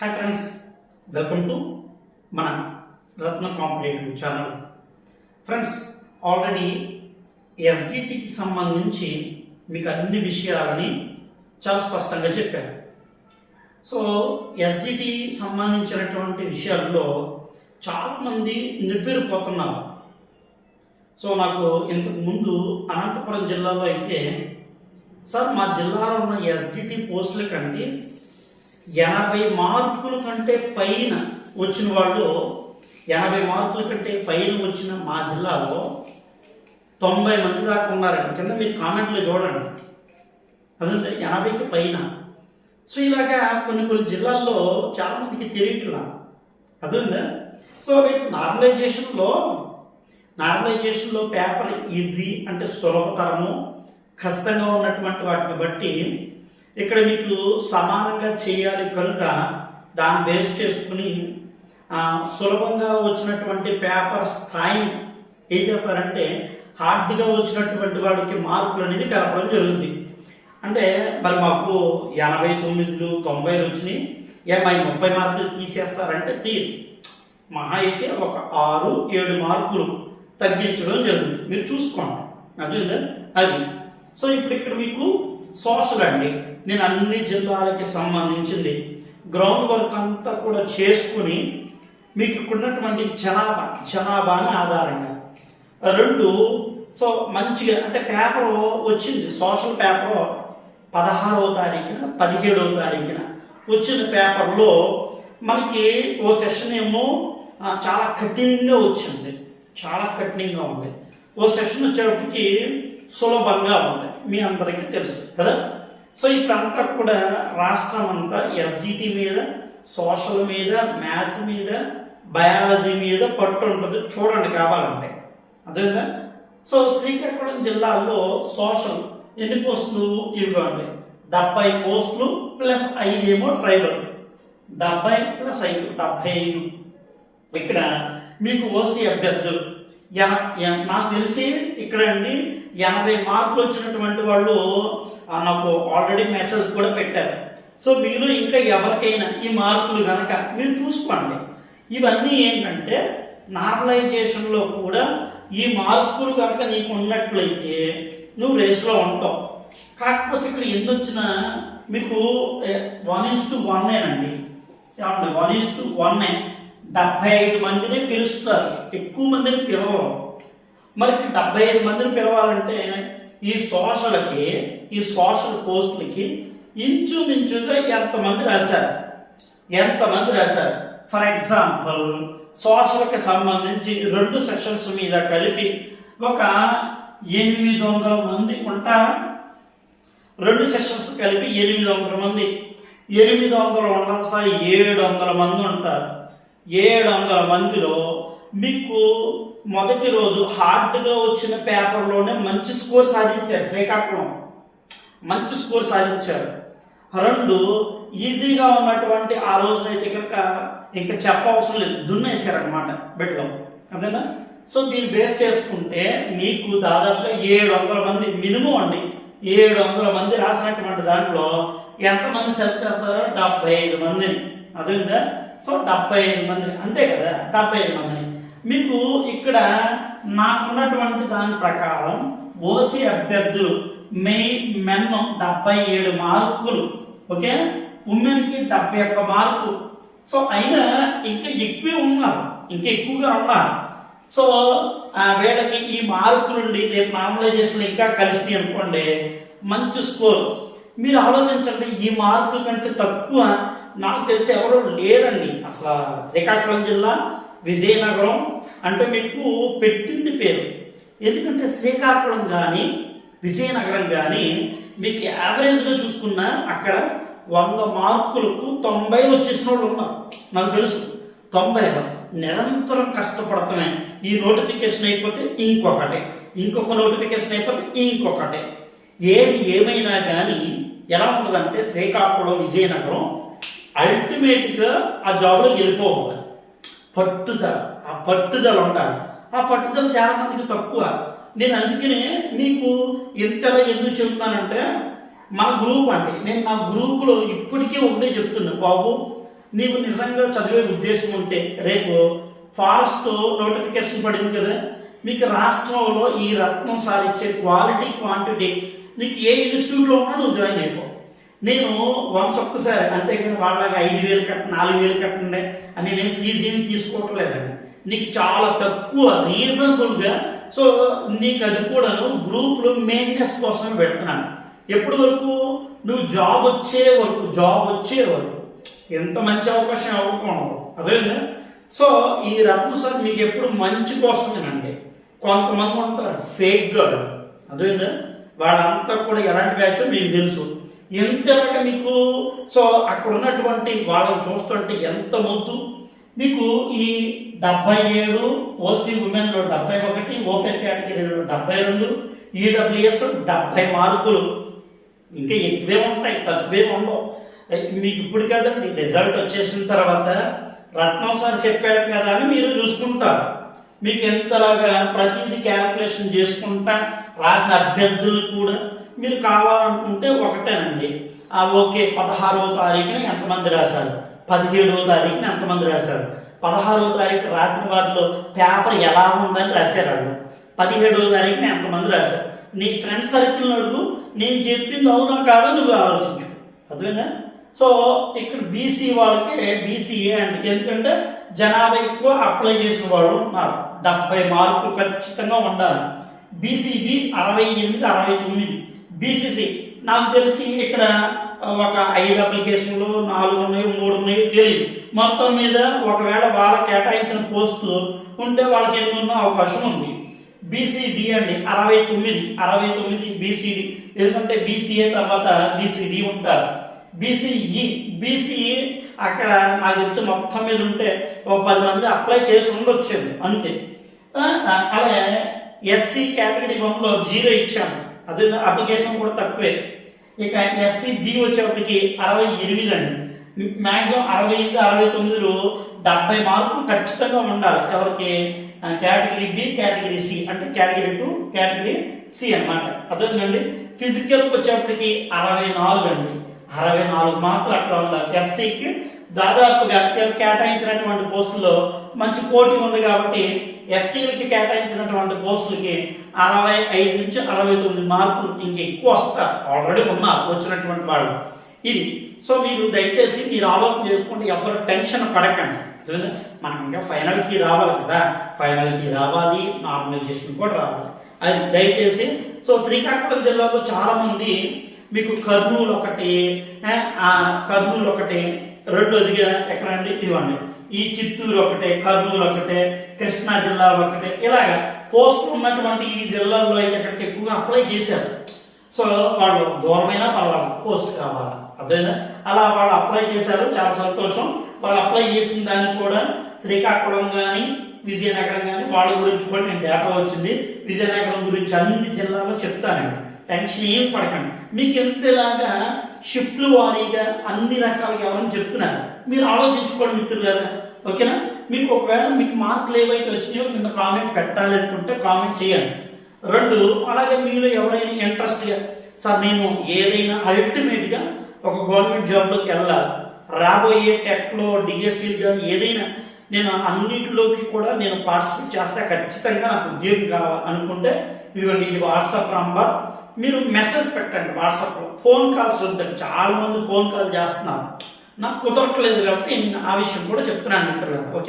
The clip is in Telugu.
హాయ్ ఫ్రెండ్స్ వెల్కమ్ టు మన Ratna competitive channel friends already ఎస్జిటికి సంబంధించి మీకు అన్ని విషయాలని చాలా స్పష్టంగా చెప్పాను. సో ఎస్జిటి సంబంధించినటువంటి విషయాల్లో చాలామంది నివ్వెరిపోతున్నారు. సో నాకు ఇంతకు ముందు అనంతపురం జిల్లాలో అయితే సార్ మా జిల్లాలో ఉన్న ఎస్జిటి పోస్టుల కంటే ఎనభై మార్కుల కంటే పైన వచ్చిన వాళ్ళు ఎనభై మార్కుల కంటే పైన వచ్చిన మా జిల్లాలో తొంభై మంది దాకా ఉన్నారండి. కింద మీరు కామెంట్లో చూడండి. అదంటే ఎనభైకి పైన. సో ఇలాగా కొన్ని కొన్ని జిల్లాల్లో చాలా మందికి తెలియట్లా. అదండి సో నార్మలైజేషన్లో నార్మలైజేషన్లో పేపర్ ఈజీ అంటే సులభతరము కష్టంగా ఉన్నటువంటి వాటిని బట్టి ఇక్కడ మీకు సమానంగా చేయాలి కనుక దాన్ని బేస్ చేసుకుని సులభంగా వచ్చినటువంటి పేపర్ స్థాయిని ఏం చేస్తారంటే హార్డ్గా వచ్చినటువంటి వాడికి మార్కులు అనేది కలపడం జరుగుతుంది అంటే మరి మాకు ఎనభై తొమ్మిదిలు తొంభైలు వచ్చినాయి. ఏమై ముప్పై మార్కులు తీసేస్తారంటే తీరు. మహా అయితే ఒక ఆరు ఏడు మార్కులు తగ్గించడం జరుగుతుంది మీరు చూసుకోండి. అర్థమైందా? అది. సో ఇప్పుడు ఇక్కడ మీకు సోషల్ అండి నేను అన్ని జిల్లాలకి సంబంధించింది. గ్రౌండ్ వర్క్ అంతా కూడా చేసుకుని మీకు ఇక్కడున్నటువంటి జనాభా జనాభాని ఆధారంగా. రెండు సో మంచిగా అంటే పేపర్ వచ్చింది సోషల్ పేపర్ పదహారవ తారీఖున పదిహేడవ తారీఖున వచ్చిన పేపర్లో మనకి ఓ సెషన్ ఏమో చాలా కఠినంగా వచ్చింది. చాలా కఠినంగా ఉంది. ఓ సెషన్ వచ్చేటప్పటికి సులభంగా ఉంది. మీ అందరికీ తెలుసు కదా? సో ఇప్పుడంతా కూడా రాష్ట్రం అంతా ఎస్జిటి మీద సోషల్ మీద మ్యాథ్స్ మీద బయాలజీ మీద పట్టు ఉంటుంది. చూడండి కావాలంటే. అదేవిధంగా సో శ్రీకాకుళం జిల్లాలో సోషల్ ఎన్ని పోస్టులు ఇవ్వండి? డెబ్బై పోస్టులు ప్లస్ ఐదేమో ట్రైబల్. డెబ్బై ప్లస్ ఐదు డెబ్బై ఐదు. ఇక్కడ మీకు ఓసీ అభ్యర్థులు నాకు తెలిసి ఇక్కడ అండి ఎనభై మార్కులు వచ్చినటువంటి వాళ్ళు నాకు ఆల్రెడీ మెసేజ్ కూడా పెట్టారు. సో మీరు ఇంకా ఎవరికైనా ఈ మార్కులు కనుక మీరు చూసుకోండి. ఇవన్నీ ఏంటంటే నార్మలైజేషన్లో కూడా ఈ మార్కులు కనుక నీకు ఉన్నట్లయితే నువ్వు రేస్లో ఉంటావు. కాకపోతే ఇక్కడ ఎన్ని వచ్చినా మీకు వన్ ఇస్ టు వన్నేనండి ఏమండి? వన్ ఇస్ టు వన్నే డెబ్బై ఐదు మందిని పిలుస్తారు. ఎక్కువ మందిని పిలవం మరి డెబ్బై ఐదు మందిని పిలవాలంటే ఈ సోషల్కి ఈ సోషల్ పోస్టులకి ఇంచుమించుగా ఎంతమంది రాశారు? ఎంతమంది రాశారు? ఫర్ ఎగ్జాంపుల్ సోషల్కి సంబంధించి రెండు సెక్షన్స్ మీద కలిపి ఒక ఎనిమిది వందల మంది ఉంటారా? రెండు సెషన్స్ కలిపి ఎనిమిది వందల మంది. ఎనిమిది వందలు ఉండరు సార్ ఏడు వందల మంది ఉంటారు. ఏడు వందల మందిలో మీకు మొదటి రోజు హార్డ్గా వచ్చిన పేపర్లోనే మంచి స్కోర్ సాధించారు శ్రీకాకుళం. మంచి స్కోర్ సాధించారు. రెండు ఈజీగా ఉన్నటువంటి ఆ రోజునైతే కనుక ఇంకా చెప్పవసరం లేదు. దున్నేశారనమాట బిడ్డలో అదేనా సో దీన్ని బేస్ చేసుకుంటే మీకు దాదాపుగా ఏడు వందల మంది మినిమం అండి. ఏడు వందల మంది రాసినటువంటి దాంట్లో ఎంతమంది సెలెక్ట్ చేస్తారో డెబ్బై ఐదు మందిని. అదేందా సో డెబ్బై ఐదు మంది అంతే కదా? డెబ్బై ఐదు మంది. మీకు ఇక్కడ నాకున్నటువంటి దాని ప్రకారం ఓసీ అభ్యర్థులు మెయిన్ మెన్ డెబ్బై ఏడు మార్కులు ఓకే? ఉమెన్కి డెబ్బై ఒక్క మార్కు సో అయినా ఇంకా ఎక్కువే ఉన్నారు ఇంకా ఎక్కువగా ఉన్నారు. సో ఆ వీళ్ళకి ఈ మార్కులుండి రేపు నార్మలైజేషన్ ఇంకా కలిసి అనుకోండి మంచి స్కోర్. మీరు ఆలోచించండి ఈ మార్కుల కంటే తక్కువ నాకు తెలిసి ఎవరు లేరండి. అసలు శ్రీకాకుళం జిల్లా విజయనగరం అంటే మీకు పెట్టింది పేరు. ఎందుకంటే శ్రీకాకుళం కానీ విజయనగరం కానీ మీకు యావరేజ్గా చూసుకున్నా అక్కడ వంద మార్కులకు తొంభై వచ్చేసిన వాళ్ళు ఉన్నారు. నాకు తెలుసు. తొంభై నిరంతరం కష్టపడతామే ఈ నోటిఫికేషన్ అయిపోతే ఇంకొకటే. ఇంకొక నోటిఫికేషన్ అయిపోతే ఇంకొకటే. ఏది ఏమైనా కానీ ఎలా ఉంటుందంటే శ్రీకాకుళం విజయనగరం అల్టిమేట్గా ఆ జాబ్లో వెళ్ళిపోవాలి పట్టుదల ఆ పట్టుదల ఉండాలి. ఆ పట్టుదల చాలా మందికి తక్కువ. నేను అందుకనే మీకు ఇంతలా ఎందుకు చెప్తున్నానంటే మా గ్రూప్ అండి నేను నా గ్రూపులో ఇప్పటికే ఉండే చెప్తున్నా బాబు నీకు నిజంగా చదివే ఉద్దేశం ఉంటే రేపు ఫారెస్ట్ నోటిఫికేషన్ పడింది కదా మీకు రాష్ట్రంలో ఈ రత్నం సాధించే క్వాలిటీ క్వాంటిటీ నీకు ఏ ఇన్స్టిట్యూట్లో ఉన్నా నువ్వు జాయిన్ అయిపో. నేను వన్స్ ఒక్కసారి అంతేకాని వాళ్ళకి ఐదు వేలు కట్ట నాలుగు వేలు కట్టండి అని నేను ఫీజు ఏమి తీసుకోవట్లేదండి. నీకు చాలా తక్కువ రీజనబుల్గా సో నీకు అది కూడాను గ్రూప్లో మెయింటెనెన్స్ కోసం పెడుతున్నాను. ఎప్పటి వరకు? నువ్వు జాబ్ వచ్చే వరకు జాబ్ వచ్చే వరకు. ఎంత మంచి అవకాశం అవ్వకూడదు అదేందా సో ఈ రత్న సార్ మీకు ఎప్పుడు మంచి కోసమేనండి. కొంతమంది ఉంటారు ఫేక్ గాడు అదేందా వాళ్ళంతా కూడా ఎలాంటి బ్యాచో మీకు తెలుసు. ఎంతలాగా మీకు? సో అక్కడ ఉన్నటువంటి వాళ్ళని చూస్తుంటే ఎంత మొద్దు? మీకు ఈ డెబ్బై ఏడు ఓసీ ఉమెన్లో డెబ్బై ఒకటి ఓపెన్ కేటగిరీలో డెబ్బై రెండు ఈడబ్ల్యూఎస్ డెబ్బై మార్కులు ఇంకా ఎక్కువే ఉంటాయి తక్కువే ఉండవు. మీకు ఇప్పుడు కదండి రిజల్ట్ వచ్చేసిన తర్వాత రత్నం సార్ చెప్పాడు కదా అని మీరు చూసుకుంటారు. మీకు ఎంతలాగా ప్రతిదీ క్యాల్కులేషన్ చేసుకుంటా రాసిన అభ్యర్థులు కూడా మీరు కావాలనుకుంటే ఒకటేనండి. ఆ ఓకే పదహారవ తారీఖున ఎంతమంది రాశారు? పదిహేడవ తారీఖున ఎంతమంది రాశారు? పదహారవ తారీఖు రాసిన వారిలో పేపర్ ఎలా ఉందని రాశారు వాళ్ళు. పదిహేడవ తారీఖున ఎంతమంది రాశారు? నీ ఫ్రెండ్ సర్కిల్ అడుగు నేను చెప్పింది అవునా కాదో నువ్వు ఆలోచించు. అర్థమైందా? సో ఇక్కడ బీసీ వాళ్ళకి బీసీఏ అంటే ఎందుకంటే జనాభా ఎక్కువ అప్లై చేసిన వాళ్ళు ఉన్నారు. డెబ్బై మార్కులు ఖచ్చితంగా ఉండాలి. బీసీబీ అరవై ఎనిమిది అరవై తొమ్మిది. బీసీసీ నాకు తెలిసి ఇక్కడ ఒక ఐదు అప్లికేషన్లు నాలుగు ఉన్నాయి మూడు ఉన్నాయి తెలియదు మొత్తం మీద ఒకవేళ వాళ్ళ కేటాయించిన పోస్టు ఉంటే వాళ్ళకి ఎన్ని ఉన్న అవకాశం ఉంది. బీసీడి అండి అరవై తొమ్మిది అరవై తొమ్మిది బీసీడి ఎందుకంటే బీసీఏ తర్వాత బీసీడి ఉంటారు. బీసీఈ బీసీఈ అక్కడ నాకు తెలిసి మొత్తం మీద ఉంటే ఒక పది మంది అప్లై చేసి ఉండొచ్చు అంతే. అలాగే ఎస్సీ కేటగిరీ వన్లో జీరో ఇచ్చాము అదే అప్లికేషన్ కూడా తక్కువే. ఇక ఎస్సీ బి వచ్చేప్పటికి అరవై ఎనిమిది అండి. మ్యాక్సిమం అరవై ఎనిమిది అరవై తొమ్మిదిలో డెబ్బై మార్కులు ఖచ్చితంగా ఉండాలి. ఎవరికి? కేటగిరీ బి కేటగిరీ సి అంటే కేటగిరీ టూ కేటగిరీ సి అన్నమాట. అర్థమైందండి? ఫిజికల్కి వచ్చేప్పటికి అరవై నాలుగు అండి. అరవై నాలుగు మార్కులు అట్లా ఉండాలి. ఎస్టీకి దాదాపుగా కేటాయించినటువంటి పోస్టుల్లో మంచి పోటీ ఉంది కాబట్టి ఎస్టీలకి కేటాయించినటువంటి పోస్టులకి అరవై ఐదు నుంచి అరవై తొమ్మిది మార్కులు ఇంకా ఎక్కువ వస్తారు. ఆల్రెడీ ఉన్నారు వచ్చినటువంటి వాళ్ళు. ఇది. సో మీరు దయచేసి మీరు ఆలోచన చేసుకుంటే ఎవరు టెన్షన్ పడకండి. మనం ఇంకా ఫైనల్కి రావాలి కదా. ఫైనల్కి రావాలి. నార్మలైజేషన్ కూడా రావాలి. అది దయచేసి. సో శ్రీకాకుళం జిల్లాలో చాలామంది మీకు కర్నూలు ఒకటి ఏ, కర్నూలు ఒకటి రెండోదిగా ఎక్కడండి ఇవ్వండి ఈ చిత్తూరు ఒకటే కర్నూలు ఒకటే కృష్ణా జిల్లా ఒకటే. ఇలాగా పోస్ట్ ఉన్నటువంటి ఈ జిల్లాల్లో అయితే అక్కడికి ఎక్కువగా అప్లై చేశారు. సో వాళ్ళు దూరమైనా పర్వాలేదు పోస్ట్ కావాలి? అర్థమైందా? అలా వాళ్ళు అప్లై చేశారు చాలా సంతోషం. వాళ్ళు అప్లై చేసిన దానికి కూడా శ్రీకాకుళం కానీ విజయనగరం కానీ వాళ్ళ గురించి కూడా నేను డేటా వచ్చింది. విజయనగరం గురించి అన్ని జిల్లాలో చెప్తానండి. టెన్షన్ ఏం పడకండి. మీకు ఎంతలాగా షిఫ్ట్లు వారీగా అన్ని రకాలుగా ఎవరైనా చెప్తున్నారు? మీరు ఆలోచించుకోండి మిత్రులారా. ఓకేనా? మీకు ఒకవేళ మీకు మార్కులు ఏవైతే వచ్చినాయో కింద కామెంట్ పెట్టాలి అనుకుంటే కామెంట్ చేయండి. రెండు అలాగే మీలో ఎవరైనా ఇంట్రెస్ట్గా సార్ నేను ఏదైనా అల్టిమేట్గా ఒక గవర్నమెంట్ జాబ్లోకి వెళ్ళాలి. రాబోయే టెక్లో డిఎస్సీ కానీ ఏదైనా నేను అన్నిటిలోకి కూడా నేను పార్టిసిపేట్ చేస్తే. ఖచ్చితంగా నాకు ఉద్యోగం కావాలి అనుకుంటే ఇదిగోండి ఇది వాట్సాప్ నంబర్. మీరు మెసేజ్ పెట్టండి వాట్సాప్లో. ఫోన్ కాల్స్ వద్దండి. చాలా మంది ఫోన్ కాల్ చేస్తున్నారు. నాకు కుదరట్లేదు కాబట్టి నేను ఆ విషయం కూడా చెప్తున్నాను మిత్రులు ఓకే?